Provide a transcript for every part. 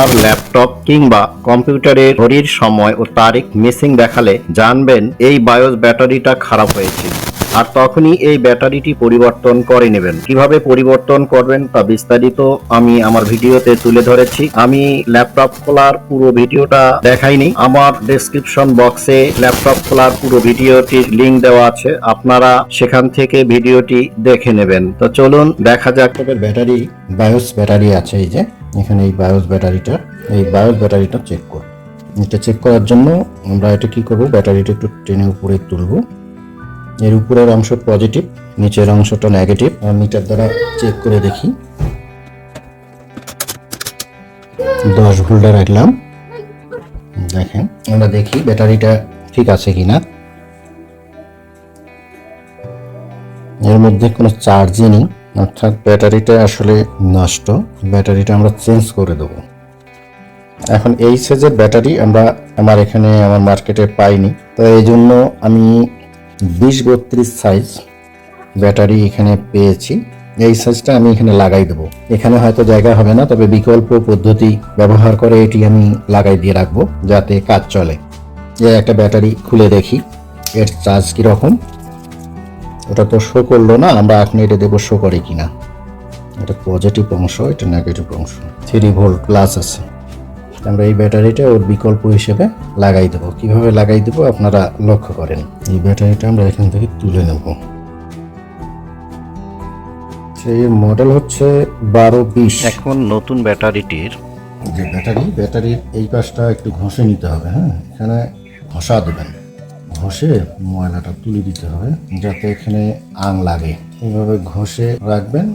আপনার ল্যাপটপ কিংবা কম্পিউটারের ঘড়ির সময় ও তারিখ মিসিং দেখালে জানবেন এই বায়োস ব্যাটারিটা খারাপ হয়েছে। আর তখনই এই ব্যাটারিটি পরিবর্তন করে নেবেন। কীভাবে পরিবর্তন করবেন তা বিস্তারিত আমি আমার ভিডিওতে তুলে ধরেছি। আমি ল্যাপটপ খোলার পুরো ভিডিওটা দেখাইনি। আমার ডেসক্রিপশন বক্সে ল্যাপটপ খোলার পুরো ভিডিওটির লিংক দেওয়া আছে। আপনারা সেখান থেকে ভিডিওটি দেখে নেবেন। তো চলুন দেখা যাক। ব্যাটারি, বায়োস ব্যাটারি আছে এই যে। এখানে এই বায়োস ব্যাটারিটা, এই বায়োস ব্যাটারিটা চেক করব এটা চেক করার জন্য আমরা এটা কি করব? ব্যাটারিটা একটু টেনে উপরে তুলবো। এর উপরের অংশ পজিটিভ নিচের অংশটা নেগেটিভ আর মিটার দ্বারা চেক করে দেখি। দশ ভোল্টে রাখলাম। দেখেন, আমরা দেখি ব্যাটারিটা ঠিক আছে কিনা। এর মধ্যে কোনো চার্জই নেই। অর্থাৎ ব্যাটারিটা আসলে নষ্ট, ব্যাটারিটা আমরা চেঞ্জ করে দেবো। এখন এই সাইজের ব্যাটারি আমরা আমার এখানে আমার মার্কেটে পাইনি, তো এই জন্য আমি বিশ বত্রিশ সাইজ ব্যাটারি এখানে পেয়েছি। এই সাইজটা আমি এখানে লাগাই দেবো। এখানে হয়তো জায়গা হবে না, তবে বিকল্প পদ্ধতি ব্যবহার করে এটি আমি লাগাই দিয়ে রাখব, যাতে কাজ চলে। এই একটা ব্যাটারি খুলে দেখি, এর চার্জ কীরকম। ওটা তো শো করল না আমরা এখন এটা দেবো শো করে কিনা। এটা পজিটিভ অংশ এটা নেগেটিভ অংশ। থ্রি ভোল্ট প্লাস আছে। আমরা এই ব্যাটারিটা ওর বিকল্প হিসেবে লাগাই দেবো। কীভাবে লাগাই দেবো আপনারা লক্ষ্য করেন। এই ব্যাটারিটা আমরা এখান থেকে তুলে নেব। সেই মডেল হচ্ছে বারো বিশ। এখন নতুন ব্যাটারিটির যে ব্যাটারি ব্যাটারির এই পাশটা একটু ঘষে নিতে হবে হ্যাঁ? এখানে ঘষা দেবেন। ঘষে ময়লাটা তুলে দিতে হবে যাতে এখানে আং লাগে। এইভাবে ঘষে রাখবেন,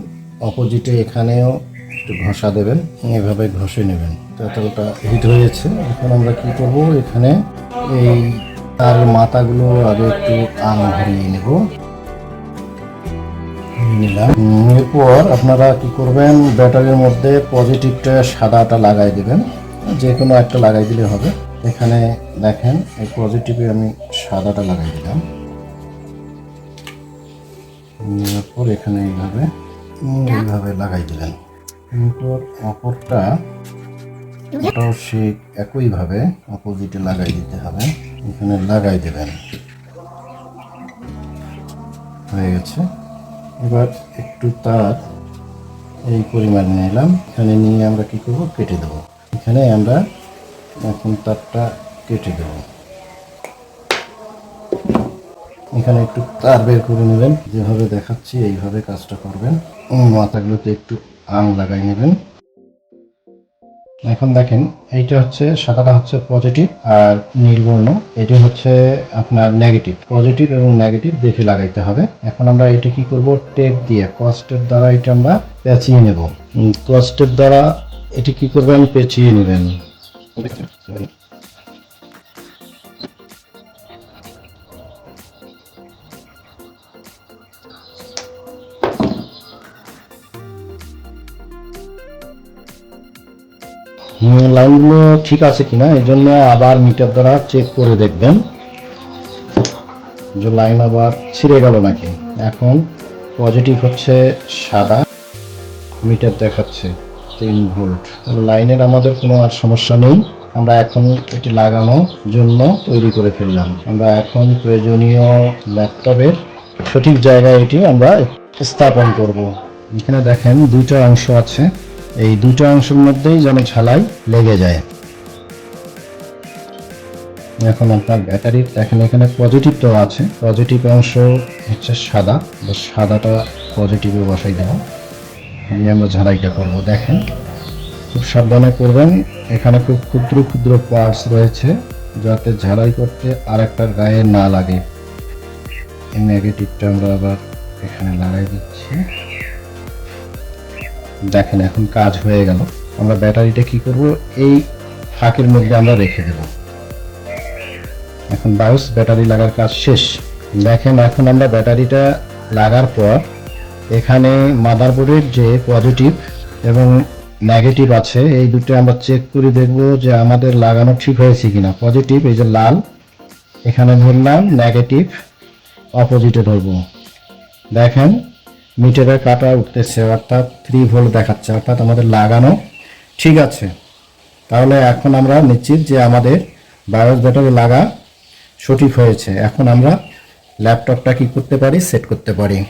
অপোজিটে এখানেও একটু ঘষা দেবেন, এভাবে ঘষে নেবেন। তাতে ওটা হিট হয়েছে এখন আমরা কি করব? এখানে এই তার মাথাগুলো আগে একটু আং ভরিয়ে নেব। নিলাম। এরপর আপনারা কি করবেন? ব্যাটারির মধ্যে পজিটিভটা সাদাটা লাগাই দেবেন। যে কোনো একটা লাগাই দিলে হবে। এখানে দেখেন, এই পজিটিভে আমি সাদাটা লাগাই দিলাম। নেওয়ার এখানে এইভাবে এইভাবে লাগাই দিলেন কিন্তু অপরটা ওটাও সেই একইভাবে অপোজিটে লাগাই দিতে হবে। এখানে লাগাই দেবেন। হয়ে গেছে। এবার একটু তার এই পরিমাণ নিলাম। এখানে নিয়ে আমরা কি করব? কেটে দেবো। এখানে আমরা এখন তারটা কেটে দেব। এখানে একটু তার বের করে নেবেন। যেভাবে দেখাচ্ছি, এইভাবে কাজটা করবেন। মাথাগুলোতে একটু আং লাগাই নেবেন। এখন দেখেন, এইটা হচ্ছে সাদাটা হচ্ছে পজিটিভ আর নীলবর্ণ। এটি হচ্ছে আপনার নেগেটিভ পজিটিভ এবং নেগেটিভ দেখে লাগাইতে হবে। এখন আমরা এটা কি করব? টেপ দিয়ে কস্টের দ্বারা এটা আমরা পেঁচিয়ে নেব। কস্টের দ্বারা এটি কি করবেন? পেঁচিয়ে নেবেন। লাইনগুলো ঠিক আছে কিনা এই জন্য আবার মিটার দ্বারা চেক করে দেখবেন। যে লাইন আবার ছিঁড়ে গেল নাকি। এখন পজিটিভ হচ্ছে সাদা মিটার দেখাচ্ছে তিন ভোল্ট। লাইনের আমাদের কোনো আর সমস্যা নেই। আমরা এখন এটি লাগানোর জন্য তৈরি করে ফেললাম। আমরা এখন প্রয়োজনীয় ল্যাপটপের সঠিক জায়গায় এটি আমরা স্থাপন করব। এখানে দেখেন দুইটা অংশ আছে। এই দুটো অংশের মধ্যেই যেন ঝালাই লেগে যায়। এখন আপনার ব্যাটারির দেখেন এখানে পজিটিভ তো আছে। পজিটিভ অংশ হচ্ছে সাদা। সাদাটা পজিটিভে বসাই দেওয়া আমি আমরা ঝালাইটা করব। দেখেন, খুব সাবধানে করবেন। এখানে খুব ক্ষুদ্র ক্ষুদ্র পার্টস রয়েছে, যাতে ঝালাই করতে আর একটা গায়ে না লাগে। নেগেটিভটা আমরা আবার এখানে লাগাই দিচ্ছি। দেখেন, এখন কাজ হয়ে গেল। আমরা ব্যাটারিটা কি করব? এই ফাঁকের মধ্যে আমরা রেখে দেব। এখন বায়োস, ব্যাটারি লাগার কাজ শেষ। দেখেন, এখন আমরা ব্যাটারিটা লাগার পর এখানে মাদারবোর্ডের যে পজিটিভ এবং নেগেটিভ আছে, এই দুটো আমরা চেক করে দেখব যে আমাদের লাগানো ঠিক হয়েছে কিনা। পজিটিভ, এই যে লাল, এখানে ধরলাম, নেগেটিভ, অপোজিটে ধরবো। দেখেন মিটারের কাটা উঠতেছে, অর্থাৎ থ্রি ভোল্ট দেখাচ্ছে, অর্থাৎ আমাদের লাগানো। ঠিক আছে। তাহলে এখন আমরা নিশ্চিত যে আমাদের বায়োস ব্যাটারি লাগা সঠিক হয়েছে। এখন আমরা ল্যাপটপটা কি করতে পারি? সেট করতে পারি।